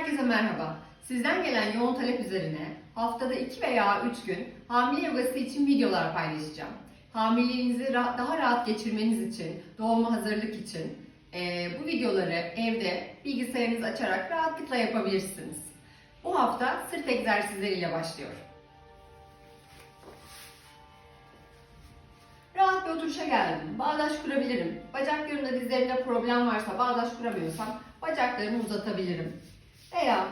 Herkese merhaba. Sizden gelen yoğun talep üzerine haftada 2 veya 3 gün hamile yogası için videolar paylaşacağım. Hamileliğinizi daha rahat geçirmeniz için, doğuma hazırlık için bu videoları evde bilgisayarınızı açarak rahatlıkla yapabilirsiniz. Bu hafta sırt egzersizleriyle başlıyor. Rahat bir oturuşa geldim. Bağdaş kurabilirim. Bacaklarımda dizlerimde problem varsa bağdaş kuramıyorsam bacaklarımı uzatabilirim. Veya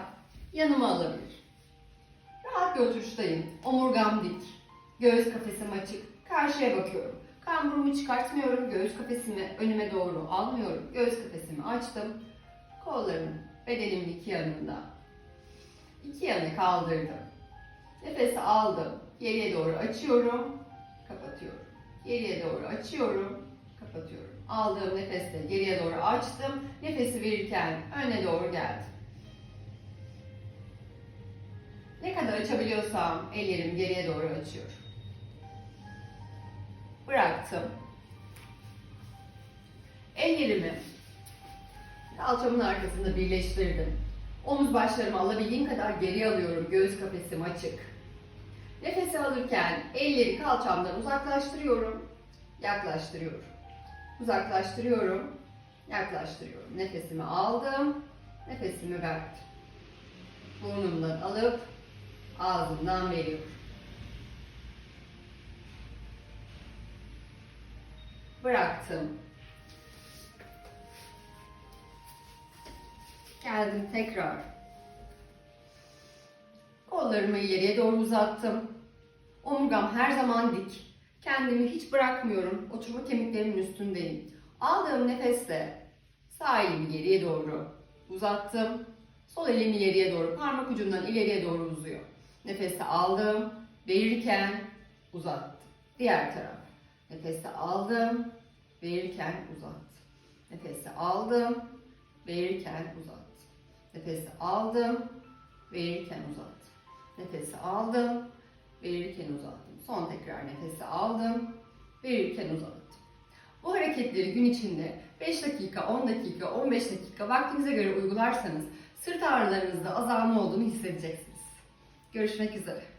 yanıma alabilir. Rahat bir oturuştayım. Omurgam dik. Göğüs kafesim açık. Karşıya bakıyorum. Kamburumu çıkartmıyorum. Göğüs kafesimi önüme doğru almıyorum. Göğüs kafesimi açtım. Kollarım bedenimin iki yanında. İki yanı kaldırdım. Nefesi aldım. Geriye doğru açıyorum. Kapatıyorum. Geriye doğru açıyorum. Kapatıyorum. Aldığım nefeste geriye doğru açtım. Nefesi verirken öne doğru geldim. Açabiliyorsam ellerimi geriye doğru açıyorum. Bıraktım. Ellerimi kalçamın arkasında birleştirdim. Omuz başlarımı alabildiğim kadar geri alıyorum. Göğüs kafesim açık. Nefesi alırken elleri kalçamdan uzaklaştırıyorum, yaklaştırıyorum. Uzaklaştırıyorum, yaklaştırıyorum. Nefesimi aldım, nefesimi verdim. Burnumdan alıp ağzımdan veriyorum. Bıraktım. Geldim tekrar. Kollarımı ileriye doğru uzattım. Omurgam her zaman dik. Kendimi hiç bırakmıyorum. Oturma kemiklerimin üstündeyim. Aldığım nefeste sağ elimi geriye doğru uzattım. Sol elimi ileriye doğru, parmak ucundan ileriye doğru uzuyor. Nefesi aldım, verirken uzattım. Diğer taraf. Nefesi aldım, verirken uzattım. Nefesi aldım, verirken uzattım. Nefesi aldım, verirken uzattım. Nefesi aldım, verirken uzattım. Son tekrar nefesi aldım, verirken uzattım. Bu hareketleri gün içinde 5 dakika, 10 dakika, 15 dakika vaktinize göre uygularsanız sırt ağrılarınızda azalma olduğunu hissedeceksiniz. Görüşmek üzere.